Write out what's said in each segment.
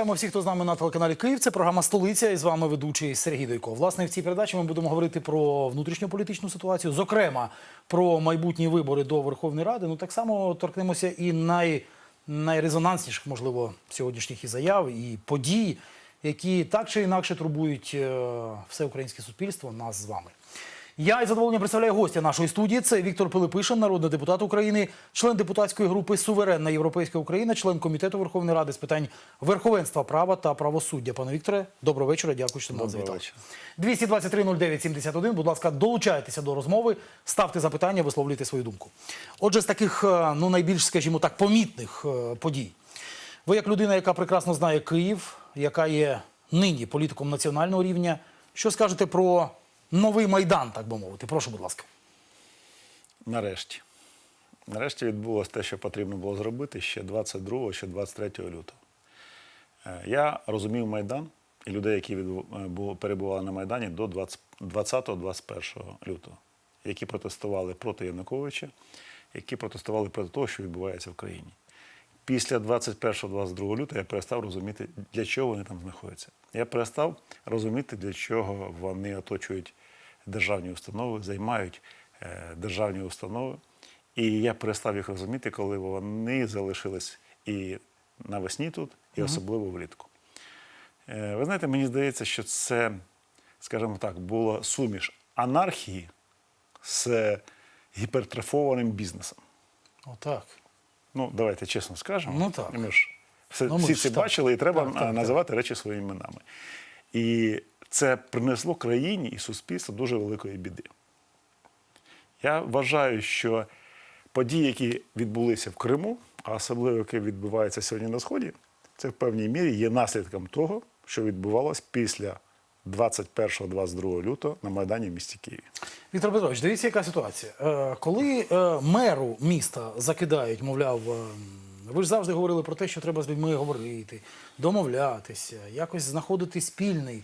Вітаємо всіх, хто з нами на телеканалі Київ. Це програма Столиця і з вами ведучий Сергій Дойко. Власне, в цій передачі ми будемо говорити про внутрішньополітичну ситуацію, зокрема про майбутні вибори до Верховної Ради. Ну так само торкнемося і най, найрезонансніших, можливо, сьогоднішніх і заяв, і подій, які так чи інакше турбують е, все українське суспільство, нас з вами. Я із задоволенням представляю гостя нашої студії. Це Віктор Пилипишин, народний депутат України, член депутатської групи Суверенна Європейська Україна, член комітету Верховної Ради з питань верховенства права та правосуддя. Пане Вікторе, доброго вечора. Дякую, що нас завітали. вечора. 223-09-71. Будь ласка, долучайтеся до розмови, ставте запитання, висловлюйте свою думку. Отже, з таких е, ну найбільш, скажімо так, помітних е, подій. Ви, як людина, яка прекрасно знає Київ, яка є нині політиком національного рівня, що скажете про новий майдан, так би мовити? Прошу, будь ласка. Нарешті. Нарешті відбулося те, що потрібно було зробити ще 22, ще 23 лютого. Е, Я розумів Майдан і людей, які е, перебували на Майдані до 20-21 лютого, які протестували проти Януковича, які протестували проти того, що відбувається в країні. Після 21-22 лютого я перестав розуміти, для чого вони там знаходяться. Я перестав розуміти, для чого вони оточують державні установи, займають е, державні установи. І я перестав їх розуміти, коли вони залишились і навесні тут, і особливо влітку. Е, Ви знаєте, мені здається, що це, скажімо так, була суміш анархії з гіпертрофованим бізнесом. Отак. Ну, давайте чесно скажемо. Ну, так. Ми ж все, Ну, ми всі ж це так. бачили, і треба Так, так, так. називати речі своїми іменами. І це принесло країні і суспільству дуже великої біди. Я вважаю, що події, які відбулися в Криму, а особливо які відбуваються сьогодні на Сході, це в певній мірі є наслідком того, що відбувалось після 21-22 лютого на Майдані в місті Києві. Віктор Петрович, дивіться, яка ситуація. Е, Коли е, меру міста закидають, мовляв, е, ви ж завжди говорили про те, що треба з людьми говорити, домовлятися, якось знаходити спільний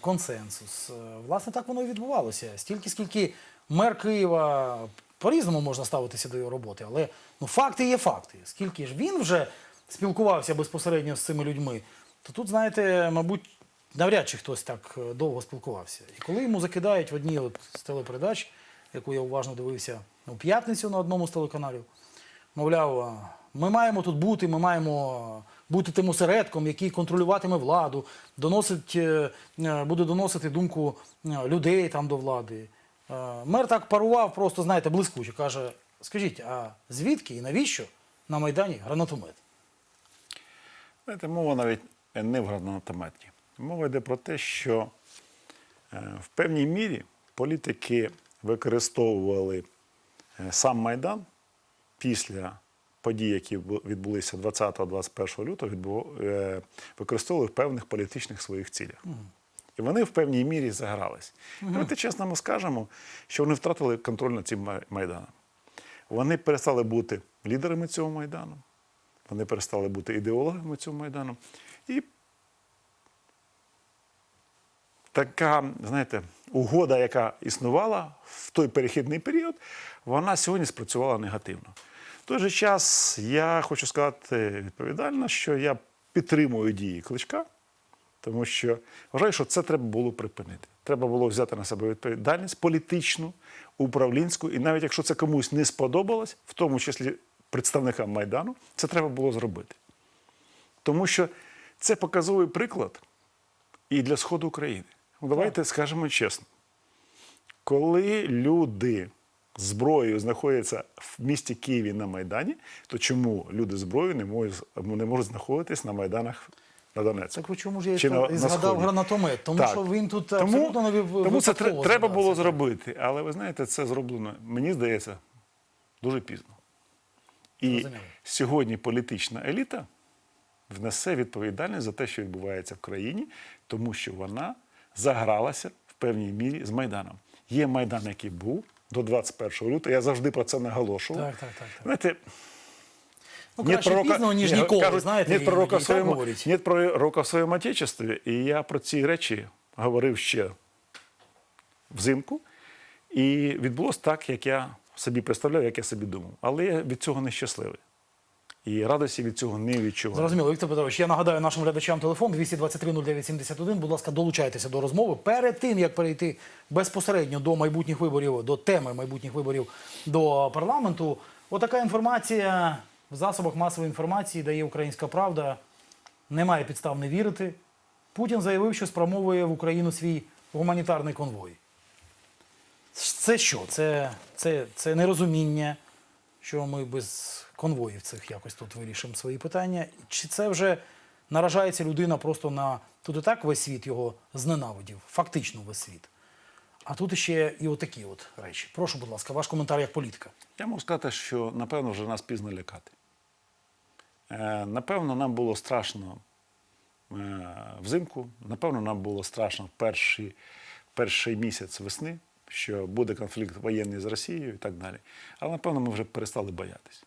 консенсус. Е, Власне, так воно і відбувалося. Стільки, скільки мер Києва по-різному можна ставитися до його роботи, але ну, факти є факти. Скільки ж він вже спілкувався безпосередньо з цими людьми, то тут, знаєте, мабуть, навряд чи хтось так е, довго спілкувався. І коли йому закидають в одній от з телепередач, яку я уважно дивився у п'ятницю на одному з телеканалів, мовляв, ми маємо тут бути, ми маємо бути тим осередком, який контролюватиме владу, е, е, буде доносити думку е, людей там до влади. Мер так парував, просто знаєте, блискуче. Каже: скажіть, а звідки і навіщо на Майдані гранатомет? Знаєте, мова навіть не в гранатометі. Мова йде про те, що в певній мірі політики використовували сам Майдан після подій, які відбулися 20-21 лютого, е, використовували в певних політичних своїх цілях. І вони в певній мірі загрались. Давайте чесно ми скажемо, що вони втратили контроль над цим Майданом. Вони перестали бути лідерами цього Майдану, вони перестали бути ідеологами цього Майдану. І така, знаєте, угода, яка існувала в той перехідний період, вона сьогодні спрацювала негативно. В той же час я хочу сказати відповідально, що я підтримую дії Кличка, тому що вважаю, що це треба було припинити. Треба було взяти на себе відповідальність політичну, управлінську, і навіть якщо це комусь не сподобалось, в тому числі представникам Майдану, це треба було зробити. Тому що це показовий приклад і для Сходу України. Давайте скажемо чесно. Коли люди зброєю знаходяться в місті Києві на Майдані, то чому люди зброєю не можуть, не можуть знаходитись на Майданах на Донецьку? Так чому ж я Чи на- і згадав гранатомет? Тому Так. що він тут тому, абсолютно не тому це треба було зробити. Але ви знаєте, це зроблено, мені здається, дуже пізно. І Зрозуміло. сьогодні політична еліта внесе відповідальність за те, що відбувається в країні, тому що вона загралася в певній мірі з Майданом. Є Майдан, який був до 21 лютого. Я завжди про це наголошував. Так, так, так, так. Знаєте, Ну, краще пророка, пізно, ніж Ні, ніколи, кажуть, знаєте, нет пророка, своєму, нет пророка в своєму отечестві. І я про ці речі говорив ще взимку. І відбулося так, як я собі представляв, як я собі думав. Але я від цього не щасливий. І радості від цього не відчуваю. Зрозуміло, Віктор Петрович, я нагадаю нашим глядачам телефон 223 09 71. Будь ласка, долучайтеся до розмови. Перед тим, як перейти безпосередньо до майбутніх виборів, до теми майбутніх виборів до парламенту, отака інформація в засобах масової інформації дає Українська Правда. Немає підстав не вірити. Путін заявив, що спрямовує в Україну свій гуманітарний конвой. Це що? Це, це, це нерозуміння, що ми без конвоїв цих якось тут вирішимо свої питання. Чи це вже наражається людина просто на тут і так весь світ його зненавидів, фактично весь світ. А тут ще і отакі от речі. Прошу, будь ласка, ваш коментар як політика. Я можу сказати, що напевно вже нас пізно лякати. Е, Напевно, нам було страшно е, взимку, напевно, нам було страшно в перший, перший місяць весни, що буде конфлікт воєнний з Росією і так далі. Але напевно ми вже перестали боятись.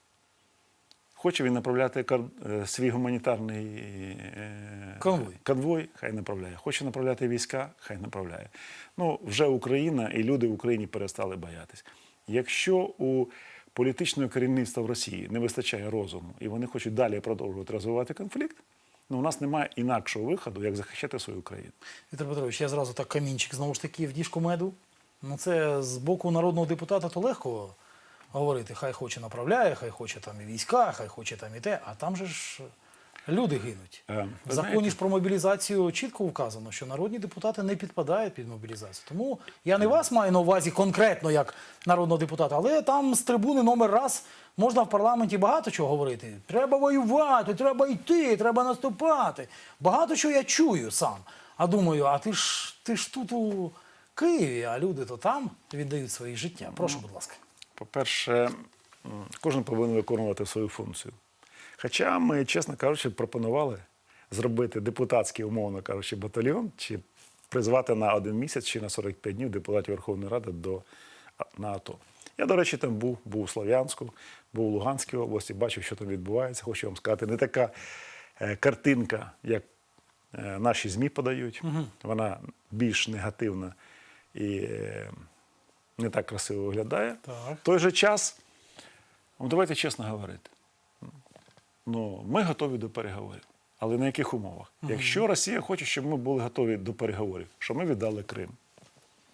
Хоче він направляти е, свій гуманітарний е, Конвой. конвой, хай направляє. Хоче направляти війська, хай направляє. Ну, вже Україна і люди в Україні перестали боятись. Якщо у політичного керівництва в Росії не вистачає розуму, і вони хочуть далі продовжувати розвивати конфлікт, ну у нас немає інакшого виходу, як захищати свою країну. Віктор Петрович, я зразу так камінчик знову ж таки в діжку меду. Ну це з боку народного депутата то легко говорити. Хай хоче направляє, хай хоче там і війська, хай хоче там і те, а там же ж люди гинуть. Е, В законі знаєте- ж про мобілізацію чітко вказано, що народні депутати не підпадають під мобілізацію. Тому я не вас маю на увазі конкретно як народного депутата, але там з трибуни номер раз можна в парламенті багато чого говорити. Треба воювати, треба йти, треба наступати. Багато чого я чую сам. А думаю, а ти ж ти ж тут у Києві, а люди то там віддають свої життя. Прошу, будь ласка. По-перше, кожен повинен виконувати свою функцію. Хоча ми, чесно кажучи, пропонували зробити депутатський, умовно кажучи, батальйон чи призвати на один місяць чи на 45 днів депутатів Верховної Ради до, а, на АТО. Я, до речі, там був, був у Слов'янську, був у Луганській області, бачив, що там відбувається. Хочу вам сказати, не така е, картинка, як е, наші ЗМІ подають. Вона більш негативна і е, не так красиво виглядає. Так. В той же час, ну, давайте чесно говорити, ну, ми готові до переговорів. Але на яких умовах? Якщо Росія хоче, щоб ми були готові до переговорів, щоб ми віддали Крим,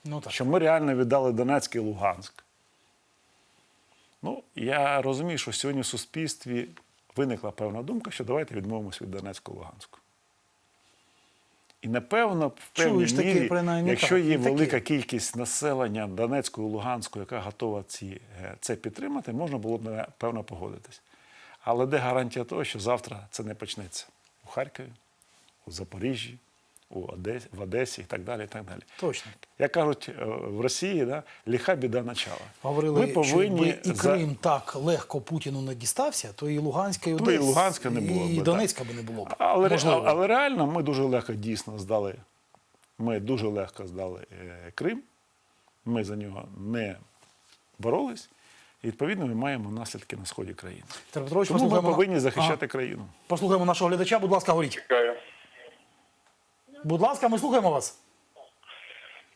Ну так. щоб ми реально віддали Донецьк і Луганськ. Ну, я розумію, що сьогодні в суспільстві виникла певна думка, що давайте відмовимося від Донецьку і напевно, в певній Чуєш мірі, принаймні, якщо є і таке. велика кількість населення Донецької Луганської, яка готова ці, е, це підтримати, можна було б напевно погодитись. Але де гарантія того, що завтра це не почнеться у Харкові, у Запоріжжі, у Одесі, в Одесі і так далі. І так далі. Точно. Як кажуть е, в Росії, да, ліха біда начала. Говорили, Ми повинні якби і за- Крим так легко Путіну не дістався, то і Луганська, і То і Луганська не було б, і так. Донецька би не було б. Але, Можливо. але реально ми дуже легко дійсно здали. Ми дуже легко здали е, Крим. Ми за нього не боролись. І відповідно ми маємо наслідки на сході країни. Петрович, Тому ми повинні захищати Ага. країну. Послухаємо нашого глядача. Будь ласка, говоріть. Будь ласка, ми слухаємо вас.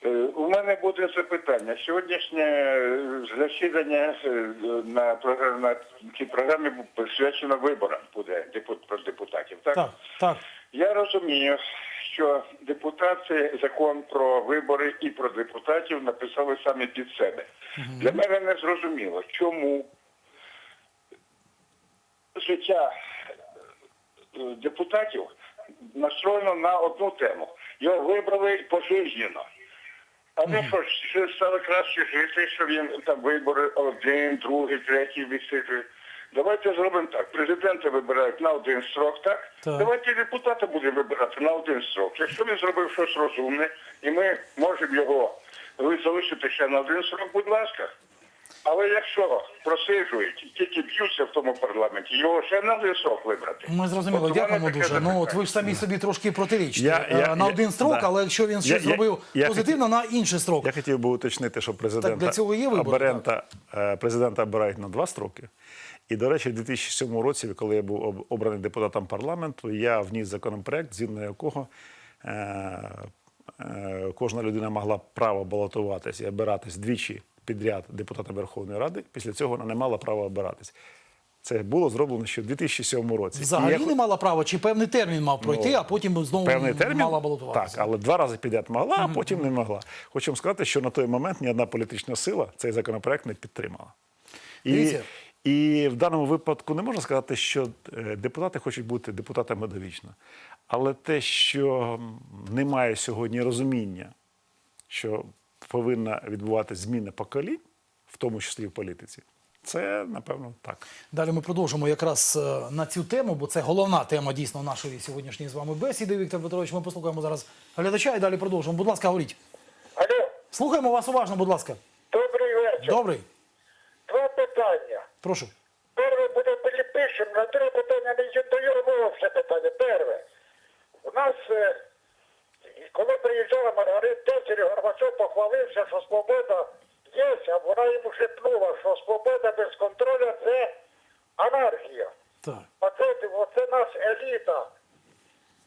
Е, У мене буде запитання. Сьогоднішнє е, засідання е, на, на цій програмі присвячено виборам буде про депутатів. Так? Так, так. Я розумію, що депутати закон про вибори і про депутатів написали самі під себе. Для мене не зрозуміло, чому життя депутатів настроєно на одну тему. Його вибрали пожизненно. А не що ж стало краще жити, що він там вибори один, другий, третій відсиджує. Давайте зробимо так. Президента вибирають на один строк, так? Так. Давайте депутата будемо вибирати на один строк. Якщо він зробив щось розумне, і ми можемо його залишити ще на один строк, будь ласка. Але якщо просиджують тільки б'ються в тому парламенті, його ще на строк вибрати. Ми зрозуміли, От дякуємо дуже. Ну от ви ж самі собі трошки протирічите. Я- я- Е, на я- один строк, да. але якщо він щось я- зробив я позитивно, на інший строк. Я хотів би уточнити, що президента, Так для цього є вибори, аберента, е, президента обирають на два строки. І, до речі, в 2007 році, коли я був обраний депутатом парламенту, я вніс законопроект, згідно якого е, кожна людина могла право балотуватись і обиратись двічі підряд депутата Верховної Ради. Після цього вона не мала права обиратись. Це було зроблено ще в 2007 році. Взагалі я- не мала права, чи певний термін мав пройти, Ну, а потім знову певний термін мала балотуватися. Так, але два рази підряд могла, а потім не могла. Хочу вам сказати, що на той момент ні одна політична сила цей законопроект не підтримала. І, Дивіться. і в даному випадку не можна сказати, що е, депутати хочуть бути депутатами довічно. Але те, що немає сьогодні розуміння, що повинна відбуватися зміна поколінь, в тому числі в політиці, це напевно так. Далі ми продовжимо якраз е, на цю тему, бо це головна тема дійсно нашої сьогоднішньої з вами бесіди. Віктор Петрович, ми послухаємо зараз глядача і далі продовжимо. Будь ласка, говоріть. Алло, Слухаємо вас уважно, будь ласка. добрий вечір. Добрий, Два питання. прошу. Перше буде пишемо, на друге питання не до Юрмова ще питання. Перше. У нас, е, коли приїжджала Маргарита Тетері, Горбачов похвалився, що свобода є, а вона йому шепнула, що свобода без контролю це анархія. Так. Оце, оце наша еліта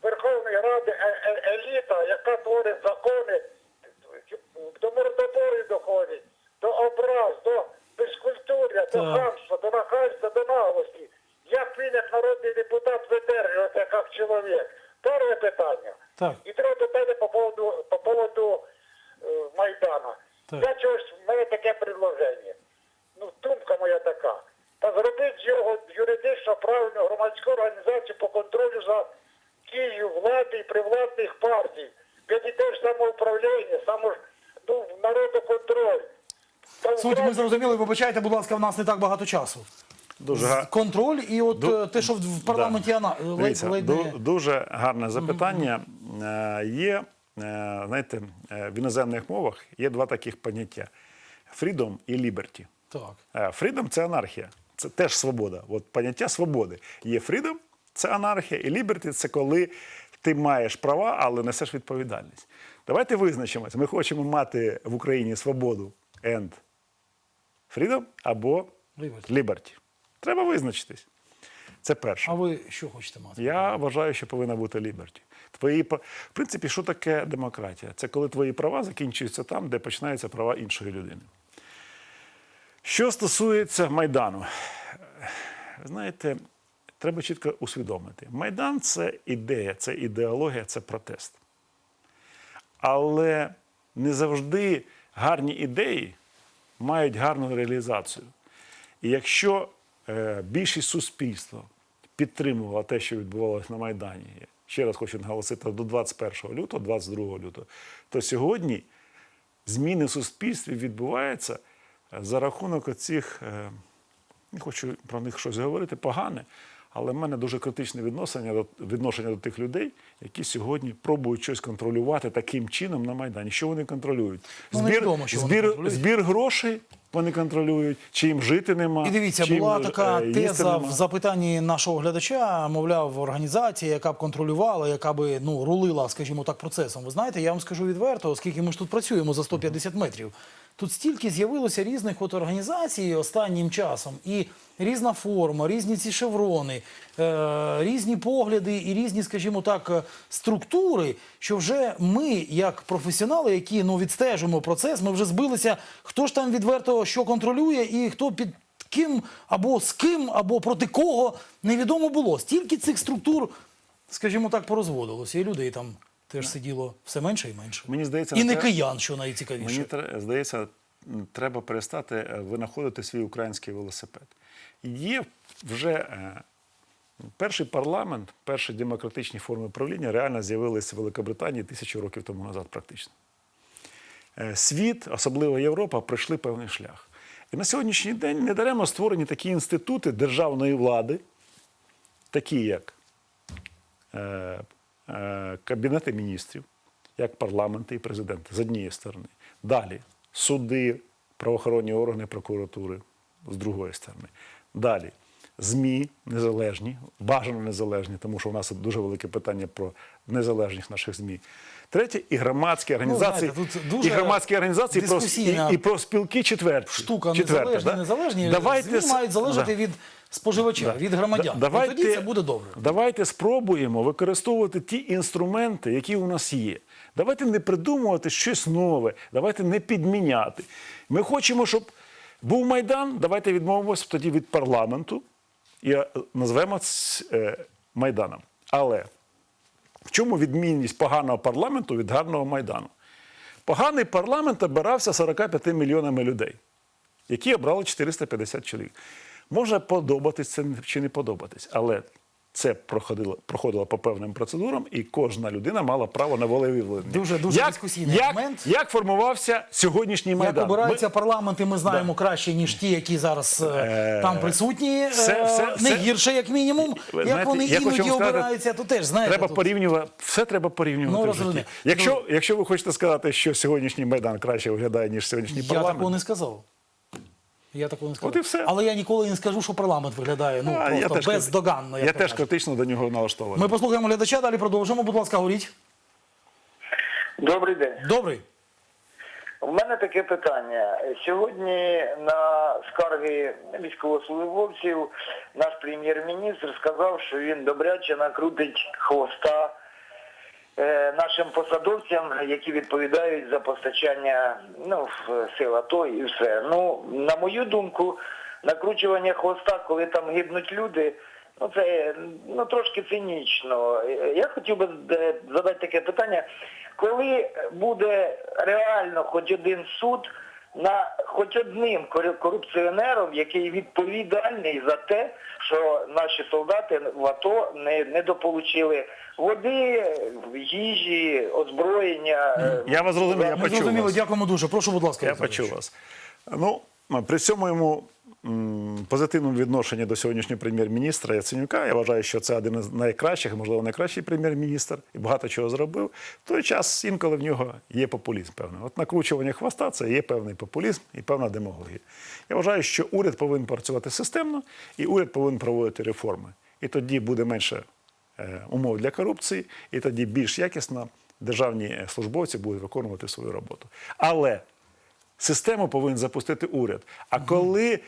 Верховної Ради, е- е- еліта, яка творить закони, до мордоборів доходить, до образ, до безкультуря, до хамства, до нахальства, до наглості. Як він, як народний депутат, видержується як чоловік? Перше питання. Так. І друге питання по поводу, по поводу е, Майдана. Так. Я чогось, в мене таке предложення. Ну, думка моя така. Та зробити з його юридично правильну громадську організацію по контролю за дією влади і привладних партій. Тоді теж самоуправління, само, ну, народоконтроль. Та Суть ми зрозуміли, вибачайте, будь ласка, в нас не так багато часу. Дуже га- Контроль і от Ду- е, те, що в- в парламенті Да. ана- ледь, Дивіться, ледь ду- дуже гарне запитання. Е, Є, е, знаєте, е, в іноземних мовах є два таких поняття: freedom і liberty. Так. Freedom – це анархія, це теж свобода. От поняття свободи. Є freedom – це анархія, і liberty – це коли ти маєш права, але несеш відповідальність. Давайте визначимося. Ми хочемо мати в Україні свободу and freedom або Liberty. liberty. Треба визначитись. Це перше. А ви що хочете мати? Я вважаю, що повинна бути ліберті. Твої в принципі, що таке демократія? Це коли твої права закінчуються там, де починаються права іншої людини. Що стосується Майдану, знаєте, треба чітко усвідомити: Майдан це ідея, це ідеологія, це протест. Але не завжди гарні ідеї мають гарну реалізацію. І якщо е, більшість суспільства підтримувала те, що відбувалося на Майдані, ще раз хочу наголосити, до 21 лютого, 22 лютого, то сьогодні зміни в суспільстві відбуваються е, за рахунок оцих, е, не хочу про них щось говорити, погане, але в мене дуже критичне відношення до, відношення до тих людей, які сьогодні пробують щось контролювати таким чином на Майдані. Що вони контролюють? Ну, невідомо, що вони збір, контролюють. збір грошей вони контролюють, чи їм жити нема. І дивіться, чи була е, така теза нема. в запитанні нашого глядача, мовляв, організація, яка б контролювала, яка би ну рулила, скажімо так, процесом. Ви знаєте, я вам скажу відверто, оскільки ми ж тут працюємо за 150 метрів. Тут стільки з'явилося різних от організацій останнім часом, і різна форма, різні ці шеврони, е, різні погляди і різні, скажімо так, е, структури, що вже ми, як професіонали, які ну відстежуємо процес, ми вже збилися, хто ж там відверто що контролює і хто під ким або з ким, або проти кого невідомо було. Стільки цих структур, скажімо так, порозводилося, і людей там теж сиділо все менше і менше. Мені здається, і не це- киян, що найцікавіше. Мені здається, треба перестати е, винаходити свій український велосипед. Є вже е, перший парламент, перші демократичні форми правління реально з'явилися в Великобританії тисячу років тому назад, практично. Е, Світ, особливо Європа, пройшли певний шлях. І на сьогоднішній день недаремно створені такі інститути державної влади, такі як Кабінети міністрів, як парламенти і президенти з однієї сторони. Далі суди, правоохоронні органи прокуратури з другої сторони. Далі ЗМІ незалежні, бажано незалежні, тому що у нас дуже велике питання про незалежність наших ЗМІ. Третє і громадські організації, Ну, знаєте, тут дуже і громадські організації про, і, і про спілки четверті. Штука Четверте, незалежні, да? незалежні. Давайте, ЗМІ мають залежати да. від споживача, від громадян. Да- І тоді це буде добре. Давайте спробуємо використовувати ті інструменти, які у нас є. Давайте не придумувати щось нове, давайте не підміняти. Ми хочемо, щоб був Майдан, давайте відмовимося тоді від парламенту і е, назвемо ц- е, Майданом. Але в чому відмінність поганого парламенту від гарного Майдану? Поганий парламент обирався 45 мільйонами людей, які обрали 450 чоловік. Може подобатись це чи не подобатись, але це проходило, проходило по певним процедурам, і кожна людина мала право на волевиявлення. Дуже- дуже як, дискусійний як, момент. Як формувався сьогоднішній Майдан? Як обираються Ми- парламенти, ми знаємо краще, ніж ті, які зараз е, Е, там присутні. все- Е, все- не все- гірше, як мінімум. Ви як знаєте, вони я іноді сказати, обираються, то теж знаєте. Треба тут- порівнювати, все треба порівнювати. Ну, в житті. Якщо, якщо ви хочете сказати, що сьогоднішній Майдан краще виглядає, ніж сьогоднішній Я парламент. такого не сказав. Я такого не сказав. От і все. Але я ніколи не скажу, що парламент виглядає ну, А, я просто теж, бездоганно. як я то теж кажуть. критично до нього налаштований. Ми послухаємо глядача, далі продовжимо. Будь ласка, говоріть. Добрий день. Добрий. У мене таке питання. Сьогодні на скарги військовослужбовців наш прем'єр-міністр сказав, що він добряче накрутить хвоста нашим посадовцям, які відповідають за постачання ну, в сил АТО і все. Ну, на мою думку, накручування хвоста, коли там гибнуть люди, ну це ну трошки цинічно. Е, Я хотів би е, задати таке питання. Коли буде реально хоч один суд на хоч одним кору- корупціонером, який відповідальний за те, що наші солдати в АТО не недополучили води, їжі, озброєння. е, Я вас зрозумів, я Ми почув зрозуміли, дякуємо дуже. Прошу, будь ласка. Я почув вас. Ну, при цьому йому позитивному відношенні до сьогоднішнього прем'єр-міністра Яценюка, я вважаю, що це один із найкращих, можливо, найкращий прем'єр-міністр і багато чого зробив. В той час інколи в нього є популізм певний. От накручування хвоста це є певний популізм і певна демагогія. Я вважаю, що уряд повинен працювати системно, і уряд повинен проводити реформи. І тоді буде менше е, умов для корупції, і тоді більш якісно державні службовці будуть виконувати свою роботу. Але Систему повинен запустити уряд. А коли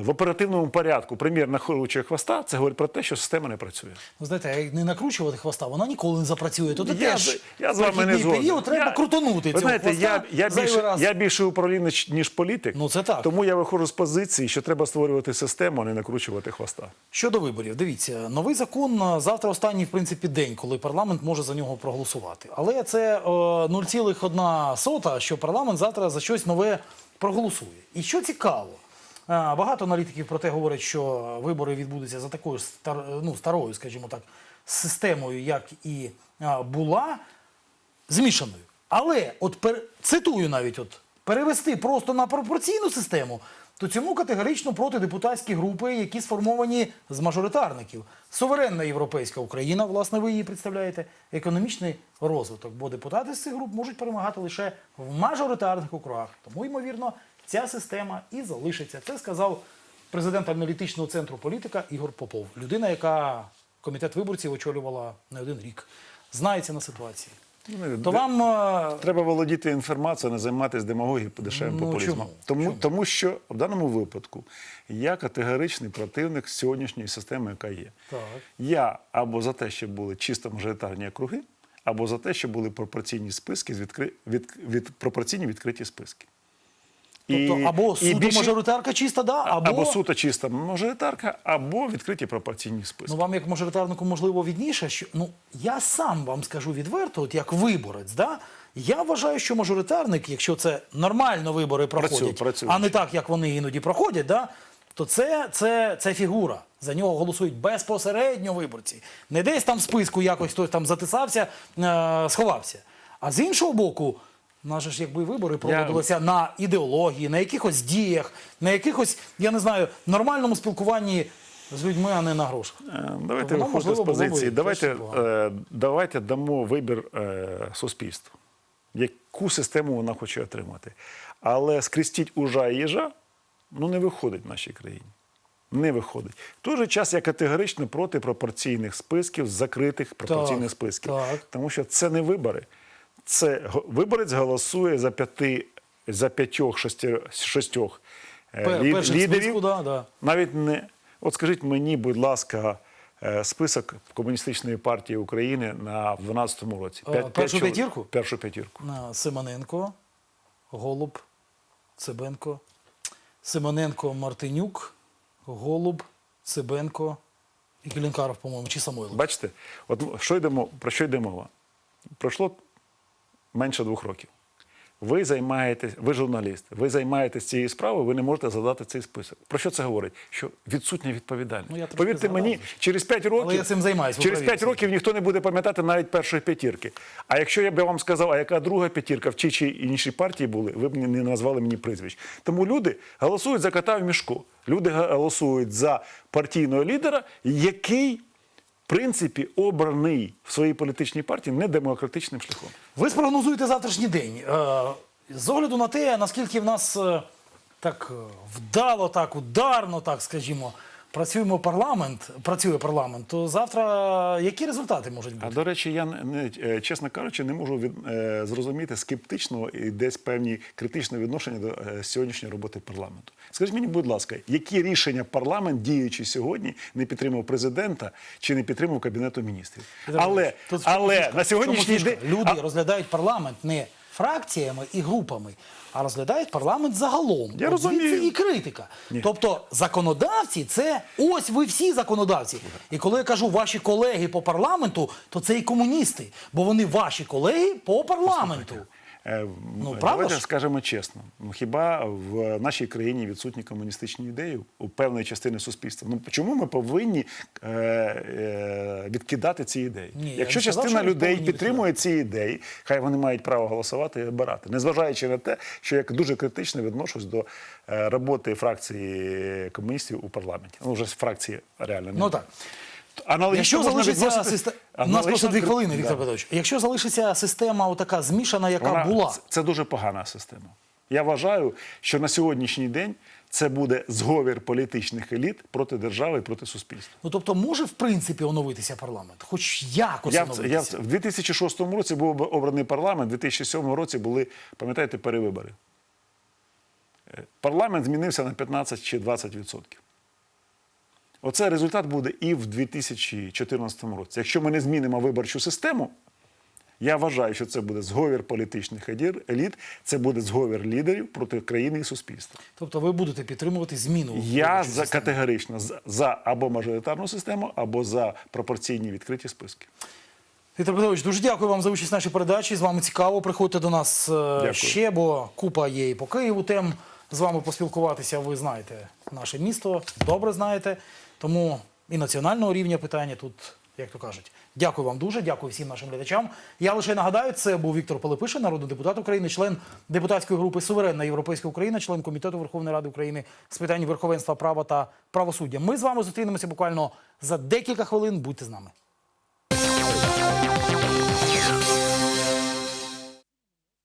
в оперативному порядку прем'єр накручує хвоста, це говорить про те, що система не працює. Ви знаєте, як не накручувати хвоста, вона ніколи не запрацює. То я, теж я з вами не згоден. період треба я, крутонути ви знаєте, я, я, більше, раз. я більше управлінець, ніж політик. Ну, це так. Тому я виходжу з позиції, що треба створювати систему, а не накручувати хвоста. Щодо виборів, дивіться, новий закон завтра останній, в принципі, день, коли парламент може за нього проголосувати. Але це е, 0,1 сота, що парламент завтра за щось нове проголосує. І що цікаво, багато аналітиків про те говорять, що вибори відбудуться за такою ну, старою, скажімо так, системою, як і була, змішаною. Але от цитую навіть от перевести просто на пропорційну систему, то цьому категорично проти депутатські групи, які сформовані з мажоритарників. Суверенна європейська Україна, власне, ви її представляєте, економічний розвиток, бо депутати з цих груп можуть перемагати лише в мажоритарних округах. Тому, ймовірно, ця система і залишиться. Це сказав президент аналітичного центру політика Ігор Попов, людина, яка комітет виборців очолювала не один рік, знається на ситуації. Ну, То вам е, Треба володіти інформацією, не займатися демагогією дешевим Ну, популізмом. чому? Тому, Чому? тому що в даному випадку я категоричний противник сьогоднішньої системи, яка є. Так. Я або за те, щоб були чисто мажоритарні округи, або за те, щоб були пропорційні списки з відкри... від... від... пропорційні відкриті списки. Тобто, або суто більше- мажоритарка чиста, да, або, або суто чиста мажоритарка, або відкриті пропорційні списки. Ну, вам як мажоритарнику можливо відніше, що ну я сам вам скажу відверто, от як виборець, да, я вважаю, що мажоритарник, якщо це нормально вибори проходять, працюючи. а не так, як вони іноді проходять, да, то це, це, це фігура. За нього голосують безпосередньо виборці. Не десь там в списку якось хтось там затисався, е, сховався. А з іншого боку, наші ж якби вибори проводилися на ідеології, на якихось діях, на якихось, я не знаю, нормальному спілкуванні з людьми, а не на грошах. Е, Давайте Воно, виходити з можливо, позиції. Давайте, е, давайте дамо вибір е, суспільству, яку систему вона хоче отримати. Але скрестіть ужа і їжа ну, не виходить в нашій країні. Не виходить. В той же час я категорично проти пропорційних списків, закритих пропорційних списків. так. Тому що це не вибори. Це виборець голосує за п'яти за п'ятьох шести, шістьох е, Пер- лі- лідерів. списку, да, да. Навіть не от скажіть мені, будь ласка, е, список комуністичної партії України на 12-му році. П'ять- п'ять першу чоловік. п'ятірку? Першу п'ятірку. На Симоненко, Голуб, Цибенко, Симоненко, Мартинюк, Голуб, Цибенко і Келінкаров, по-моєму, чи Самойлов. Бачите, от що йдемо, про що йде мова? Пройшло менше двох років. Ви займаєтесь, ви журналіст, ви займаєтесь цією справою, ви не можете задати цей список. Про що це говорить? Що відсутня відповідальність. Ну, Повірте згадав мені, через 5 років, я цим займаюсь, через праві, 5 років ніхто не буде пам'ятати навіть першої п'ятірки. А якщо я б вам сказав, а яка друга п'ятірка в ті чи іншій партії були, ви б не назвали мені прізвищ. Тому люди голосують за кота в мішку. Люди голосують за партійного лідера, який, принципі, обраний в своїй політичній партії недемократичним шляхом. Ви спрогнозуєте завтрашній день. Е, З огляду на те, наскільки в нас е, так е, вдало, так ударно, так скажімо, працюємо парламент, працює парламент, то завтра які результати можуть бути? А до речі, я не- е, чесно кажучи, не можу від, е, зрозуміти скептичного і десь певні критичне відношення до е, сьогоднішньої роботи парламенту. Скажіть мені, будь ласка, які рішення парламент, діючи сьогодні, не підтримав президента чи не підтримав кабінету міністрів? Але, Тут але на сьогоднішній день люди А- розглядають парламент не фракціями і групами, а розглядають парламент загалом. Я розумію. і критика. Тобто законодавці це ось ви всі законодавці. І коли я кажу ваші колеги по парламенту, то це і комуністи, бо вони ваші колеги по парламенту. Е, Ну, правда Давайте ж? скажемо чесно. Ну, хіба в нашій країні відсутні комуністичні ідеї у певної частини суспільства? Ну чому ми повинні е, е, відкидати ці ідеї? Ні, Якщо сказав, частина людей підтримує ці ідеї, хай вони мають право голосувати і обирати, незважаючи на те, що я дуже критично відношусь до е, роботи фракції комуністів у парламенті. Ну вже фракції реально немає. Ну так. Аналогічно Якщо можна залишиться відносити- система. У нас просто дві хвилини, Віктор Да. Петрович. Якщо залишиться система така змішана, яка Вона- була. це- дуже погана система. Я вважаю, що на сьогоднішній день це буде зговір політичних еліт проти держави і проти суспільства. Ну тобто може в принципі оновитися парламент, хоч якось Я оновитися. я в, 2006 році був об- обраний парламент, в 2007 році були, пам'ятаєте, перевибори. Е, Парламент змінився на 15 чи 20 відсотків. Оце результат буде і в 2014 році. Якщо ми не змінимо виборчу систему, я вважаю, що це буде зговір політичних еліт, це буде зговір лідерів проти країни і суспільства. Тобто ви будете підтримувати зміну. Я за категорично за, за або мажоритарну систему, або за пропорційні відкриті списки. Віктор Петрович, дуже дякую вам за участь в нашій передачі. З вами цікаво. Приходьте до нас е, ще, бо купа є і по Києву тем. З вами поспілкуватися. Ви знаєте наше місто, добре знаєте. Тому і національного рівня питання тут, як то кажуть. Дякую вам дуже, дякую всім нашим глядачам. Я лише нагадаю, це був Віктор Пилипишин, народний депутат України, член депутатської групи Суверенна Європейська Україна, член комітету Верховної Ради України з питань верховенства права та правосуддя. Ми з вами зустрінемося буквально за декілька хвилин. Будьте з нами.